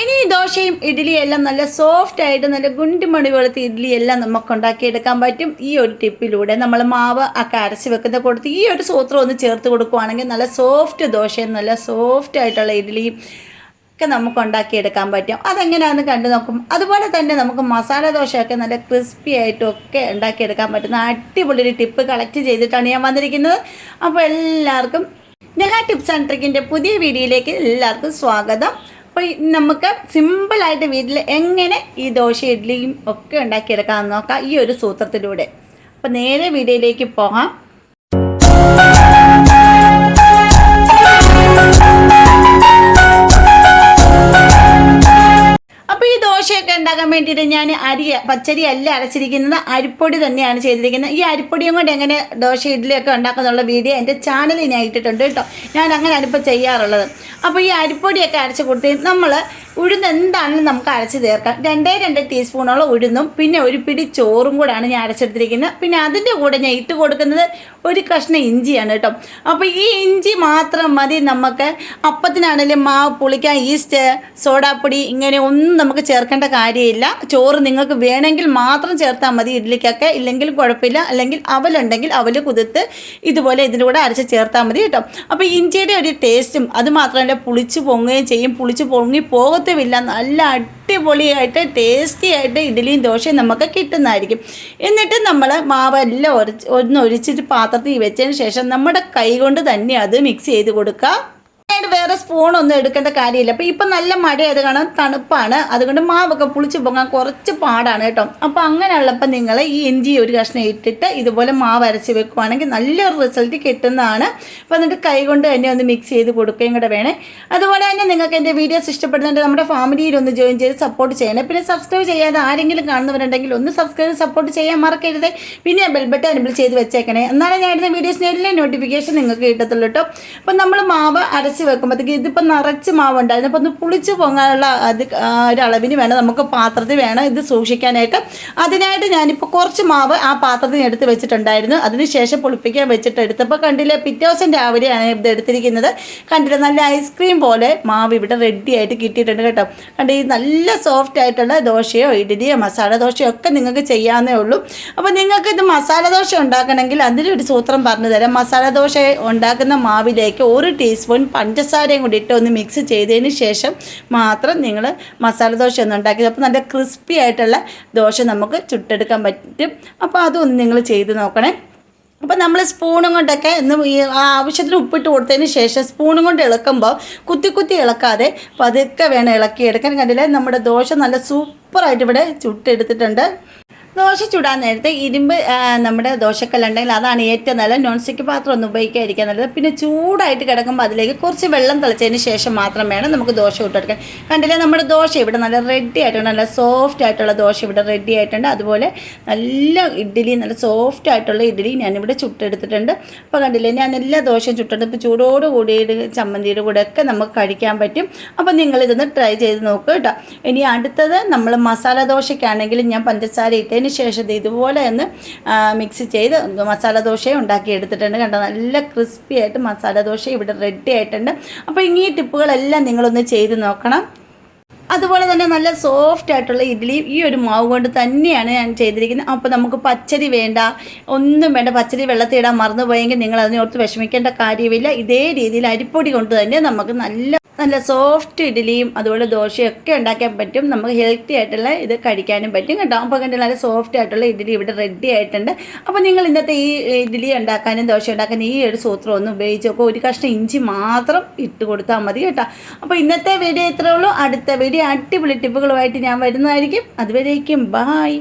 ഇനി ദോശയും ഇഡ്ഡലിയും എല്ലാം നല്ല സോഫ്റ്റ് ആയിട്ട് നല്ല ഗുണ്ടിമണി വെളുത്ത് ഇഡ്ഡലി എല്ലാം നമുക്ക് ഉണ്ടാക്കിയെടുക്കാൻ പറ്റും. ഈ ഒരു ടിപ്പിലൂടെ നമ്മൾ മാവ് ഒക്കെ അരച്ച് വെക്കുന്ന കൊടുത്ത് ഈ ഒരു സൂത്രം ഒന്ന് ചേർത്ത് കൊടുക്കുവാണെങ്കിൽ നല്ല സോഫ്റ്റ് ദോശയും നല്ല സോഫ്റ്റ് ആയിട്ടുള്ള ഇഡ്ഡലിയും ഒക്കെ നമുക്ക് ഉണ്ടാക്കിയെടുക്കാൻ പറ്റും. അതെങ്ങനെയാണെന്ന് കണ്ടു നോക്കും. അതുപോലെ തന്നെ നമുക്ക് മസാല ദോശയൊക്കെ നല്ല ക്രിസ്പി ആയിട്ടും ഒക്കെ ഉണ്ടാക്കിയെടുക്കാൻ പറ്റുന്ന അടിപൊളി ഒരു ടിപ്പ് കളക്ട് ചെയ്തിട്ടാണ് ഞാൻ വന്നിരിക്കുന്നത്. അപ്പോൾ എല്ലാവർക്കും നെഹ ടിപ്സ് ആൻഡ് ട്രിക്കിന്റെ പുതിയ വീഡിയോയിലേക്ക് എല്ലാവർക്കും സ്വാഗതം. അപ്പോൾ നമുക്ക് സിമ്പിളായിട്ട് വീട്ടിൽ എങ്ങനെ ഈ ദോശ ഇഡ്ഡലിയും ഒക്കെ ഉണ്ടാക്കിയെടുക്കാമെന്ന് നോക്കാം ഈ ഒരു സൂത്രത്തിലൂടെ. അപ്പോൾ നേരെ വീഡിയോയിലേക്ക് പോകാം. വേണ്ടിയിട്ട് ഞാൻ അരി പച്ചരി അല്ല അരച്ചിരിക്കുന്നത് അരിപ്പൊടി തന്നെയാണ് ചെയ്തിരിക്കുന്നത്. ഈ അരിപ്പൊടിയും കൊണ്ട് എങ്ങനെ ദോശ ഇഡ്ഡലിയൊക്കെ ഉണ്ടാക്കുന്നുള്ള വീഡിയോ എന്റെ ചാനലിൽ ഞാൻ ഇട്ടിട്ടുണ്ട് കേട്ടോ. ഞാൻ അങ്ങനെ ഇപ്പോൾ ചെയ്യാറുള്ളത്. അപ്പോൾ ഈ അരിപ്പൊടിയൊക്കെ അരച്ച് കൊടുത്ത് നമ്മൾ ഉഴുന്ന് എന്താണെങ്കിലും നമുക്ക് അരച്ച് ചേർക്കാം രണ്ടേ രണ്ട് ടീസ്പൂണോളം ഉഴുന്നും പിന്നെ ഒരു പിടി ചോറും കൂടാണ് ഞാൻ അരച്ചെടുത്തിരിക്കുന്നത്. പിന്നെ അതിന്റെ കൂടെ ഞാൻ ഇട്ട് കൊടുക്കുന്നത് ഒരു കഷ്ണം ഇഞ്ചിയാണ് കേട്ടോ. അപ്പോൾ ഈ ഇഞ്ചി മാത്രം മതി നമുക്ക്. അപ്പത്തിനാണെങ്കിലും മാവ് പുളിക്കാൻ ഈസ്റ്റ് സോഡാപ്പൊടി ഇങ്ങനെ ഒന്നും നമുക്ക് ചേർക്കേണ്ട കാര്യമില്ല. ചോറ് നിങ്ങൾക്ക് വേണമെങ്കിൽ മാത്രം ചേർത്താൽ മതി ഇഡ്ഡലിക്കൊക്കെ ഇല്ലെങ്കിൽ കുഴപ്പമില്ല. അല്ലെങ്കിൽ അവലുണ്ടെങ്കിൽ അവൽ കുതിർത്ത് ഇതുപോലെ ഇതിന്റെ കൂടെ അരച്ച് ചേർത്താൽ മതി കേട്ടോ. അപ്പോൾ ഇഞ്ചിയുടെ ഒരു ടേസ്റ്റും അത് മാത്രമല്ല പുളിച്ച് പൊങ്ങുകയും ചെയ്യും. പുളിച്ച് പൊങ്ങി പോകത്തുമില്ല. നല്ല അടിപൊളിയായിട്ട് ടേസ്റ്റി ആയിട്ട് ഇഡ്ഡലിയും ദോശയും നമുക്ക് കിട്ടുന്നതായിരിക്കും. എന്നിട്ട് നമ്മൾ മാവെല്ലാം ഒരച്ച് ഒന്ന് പാത്രത്തിൽ വെച്ചതിന് ശേഷം നമ്മുടെ കൈ കൊണ്ട് തന്നെ അത് മിക്സ് ചെയ്ത് കൊടുക്കുക. അതിനായിട്ട് വേറെ സ്പൂൺ ഒന്നും എടുക്കേണ്ട കാര്യമില്ല. അപ്പോൾ ഇപ്പം നല്ല മഴയായത് കാരണം തണുപ്പാണ്. അതുകൊണ്ട് മാവൊക്കെ പുളിച്ച് പൊങ്ങാൻ കുറച്ച് പാടാണ് കേട്ടോ. അപ്പോൾ അങ്ങനെയുള്ളപ്പോൾ നിങ്ങൾ ഈ ഇഞ്ചി ഒരു കഷ്ണം ഇട്ടിട്ട് ഇതുപോലെ മാവ് അരച്ച് വെക്കുവാണെങ്കിൽ നല്ലൊരു റിസൾട്ട് കിട്ടുന്നതാണ്. അപ്പോൾ എന്നിട്ട് കൈ കൊണ്ട് തന്നെ ഒന്ന് മിക്സ് ചെയ്ത് കൊടുക്കുകയും കൂടെ വേണേ. അതുപോലെ തന്നെ നിങ്ങൾക്ക് എന്റെ വീഡിയോസ് ഇഷ്ടപ്പെടുന്നുണ്ട് നമ്മുടെ ഫാമിലിയിൽ ഒന്ന് ജോയിൻ ചെയ്ത് സപ്പോർട്ട് ചെയ്യണേ. പിന്നെ സബ്സ്ക്രൈബ് ചെയ്യാതെ ആരെങ്കിലും കാണുന്നവരുണ്ടെങ്കിൽ ഒന്ന് സബ്സ്ക്രൈബ് സപ്പോർട്ട് ചെയ്യാൻ മറക്കരുത്. പിന്നെ ബെൽബട്ട് എനബിൾ ചെയ്ത് വെച്ചേക്കണേ. എന്നാലേ ഞാൻ ഇടുന്ന വീഡിയോസിന് എല്ലാം നോട്ടിഫിക്കേഷൻ നിങ്ങൾക്ക് കിട്ടത്തുള്ളൂ കേട്ടോ. അപ്പം നമ്മൾ മാവ് അരച്ച് വെക്കുമ്പോഴത്തേക്ക് ഇതിപ്പോൾ നിറച്ച് മാവുണ്ട്. അപ്പോൾ ഒന്ന് പുളിച്ച് പൊങ്ങാനുള്ള അത് ഒരളവിന് ഒരു വേണം. നമുക്ക് പാത്രത്തിൽ വേണം ഇത് സൂക്ഷിക്കാനായിട്ട്. അതിനായിട്ട് ഞാനിപ്പോൾ കുറച്ച് മാവ് ആ പാത്രത്തിൽ എടുത്ത് വെച്ചിട്ടുണ്ടായിരുന്നു. അതിനുശേഷം പുളിപ്പിക്കാൻ വെച്ചിട്ട് എടുത്തപ്പോൾ കണ്ടില്ല പിറ്റേ ദിവസം രാവിലെയാണ് ഇത് എടുത്തിരിക്കുന്നത്. കണ്ടില്ല നല്ല ഐസ്ക്രീം പോലെ മാവ് ഇവിടെ റെഡി ആയിട്ട് കിട്ടിയിട്ടുണ്ട് കേട്ടോ. കണ്ട് ഈ നല്ല സോഫ്റ്റ് ആയിട്ടുള്ള ദോശയോ ഇഡലിയോ മസാല ദോശയോ ഒക്കെ നിങ്ങൾക്ക് ചെയ്യാവുന്നേ ഉള്ളൂ. അപ്പോൾ നിങ്ങൾക്ക് ഇത് മസാല ദോശ ഉണ്ടാക്കണമെങ്കിൽ അതിനൊരു സൂത്രം പറഞ്ഞു തരാം. മസാല ദോശ ഉണ്ടാക്കുന്ന മാവിലേക്ക് ഒരു ടീസ്പൂൺ പഞ്ചസാരയും കൂടി ഇട്ട് ഒന്ന് മിക്സ് ചെയ്തതിന് ശേഷം മാത്രം നിങ്ങൾ മസാല ദോശ ഒന്ന് ഉണ്ടാക്കി അപ്പോൾ നല്ല ക്രിസ്പി ആയിട്ടുള്ള ദോശ നമുക്ക് ചുട്ടെടുക്കാൻ പറ്റും. അപ്പോൾ അതൊന്ന് നിങ്ങൾ ചെയ്ത് നോക്കണേ. അപ്പോൾ നമ്മൾ സ്പൂണും കൊണ്ടൊക്കെ ഇന്ന് ഈ ആവശ്യത്തിന് ഉപ്പിട്ട് കൊടുത്തതിന് ശേഷം സ്പൂണും കൊണ്ട് ഇളക്കുമ്പോൾ കുത്തി കുത്തി ഇളക്കാതെ പതുക്കെ വേണം ഇളക്കിയെടുക്കാൻ. കണ്ടില്ലേ? നമ്മുടെ ദോശ നല്ല സൂപ്പറായിട്ട് ഇവിടെ ചുട്ടെടുത്തിട്ടുണ്ട്. ദോശ ചൂടാൻ നേരത്തെ ഇരുമ്പ് നമ്മുടെ ദോശക്കല്ലുണ്ടെങ്കിൽ അതാണ് ഏറ്റവും നല്ലത്. നോൺ സ്റ്റിക്ക് പാത്രം ഒന്നും ഉപയോഗിക്കാതിരിക്കാൻ നല്ലത്. പിന്നെ ചൂടായിട്ട് കിടക്കുമ്പോൾ അതിലേക്ക് കുറച്ച് വെള്ളം തിളച്ചതിന് ശേഷം മാത്രം വേണം നമുക്ക് ദോശ ഇട്ടെടുക്കാൻ കണ്ടില്ലേ നമ്മുടെ ദോശ ഇവിടെ നല്ല റെഡി ആയിട്ടുണ്ട്. നല്ല സോഫ്റ്റ് ആയിട്ടുള്ള ദോശ ഇവിടെ റെഡി ആയിട്ടുണ്ട്. അതുപോലെ നല്ല ഇഡ്ഡലി നല്ല സോഫ്റ്റ് ആയിട്ടുള്ള ഇഡ്ഡലി ഞാനിവിടെ ചുട്ടെടുത്തിട്ടുണ്ട്. അപ്പോൾ കണ്ടില്ലേ ഞാൻ എല്ലാ ദോശയും ചുട്ടെടുത്ത് ചൂടോട് കൂടി ചമ്മന്തിയുടെ കൂടെ ഒക്കെ നമുക്ക് കഴിക്കാൻ പറ്റും. അപ്പോൾ നിങ്ങൾ ഇതൊന്ന് ട്രൈ ചെയ്ത് നോക്കുക കേട്ടോ. ഇനി അടുത്തത് നമ്മൾ മസാല ദോശയ്ക്കാണെങ്കിൽ ഞാൻ പഞ്ചസാര ഇട്ടതിന് ശേഷം ഇത് ഇതുപോലെ ഒന്ന് മിക്സ് ചെയ്ത് മസാല ദോശയും ഉണ്ടാക്കി എടുത്തിട്ടുണ്ട്. കണ്ടോ? നല്ല ക്രിസ്പി ആയിട്ട് മസാല ദോശ ഇവിടെ റെഡി ആയിട്ടുണ്ട്. അപ്പോൾ ഈ ടിപ്പുകളെല്ലാം നിങ്ങളൊന്ന് ചെയ്ത് നോക്കണം. അതുപോലെ തന്നെ നല്ല സോഫ്റ്റ് ആയിട്ടുള്ള ഇഡ്ഡലി ഈ ഒരു മാവ് കൊണ്ട് തന്നെയാണ് ഞാൻ ചെയ്തിരിക്കുന്നത്. അപ്പോൾ നമുക്ക് പച്ചരി വേണ്ട. ഒന്നും വേണ്ട. പച്ചരി വെള്ളത്തിടാൻ മറന്നുപോയെങ്കിൽ നിങ്ങൾ അതിനെ അതിനോർത്ത് വിഷമിക്കേണ്ട കാര്യമില്ല. ഇതേ രീതിയിൽ അരിപ്പൊടി കൊണ്ട് തന്നെ നമുക്ക് നല്ല നല്ല സോഫ്റ്റ് ഇഡ്ഡലിയും അതുപോലെ ദോശയും ഒക്കെ ഉണ്ടാക്കാൻ പറ്റും. നമുക്ക് ഹെൽത്തി ആയിട്ടുള്ള ഇത് കഴിക്കാനും പറ്റും കേട്ടോ. അപ്പോൾ കണ്ടില്ല നല്ല സോഫ്റ്റ് ആയിട്ടുള്ള ഇഡ്ഡലി ഇവിടെ റെഡി ആയിട്ടുണ്ട്. അപ്പോൾ നിങ്ങൾ ഇന്നത്തെ ഈ ഇഡ്ഡലി ഉണ്ടാക്കാനും ദോശ ഉണ്ടാക്കാനും ഈ ഒരു സൂത്രം ഒന്ന് ഉപയോഗിച്ച് ഒരു കഷ്ണം ഇഞ്ചി മാത്രം ഇട്ട് കൊടുത്താൽ മതി കേട്ടോ. അപ്പോൾ ഇന്നത്തെ വീഡിയോ ഇത്രേ ഉള്ളൂ. അടുത്ത വീഡിയോ അടിപൊളി ടിപ്പുകളുമായിട്ട് ഞാൻ വരുന്നതായിരിക്കും. അതുവരേക്കും ബായ്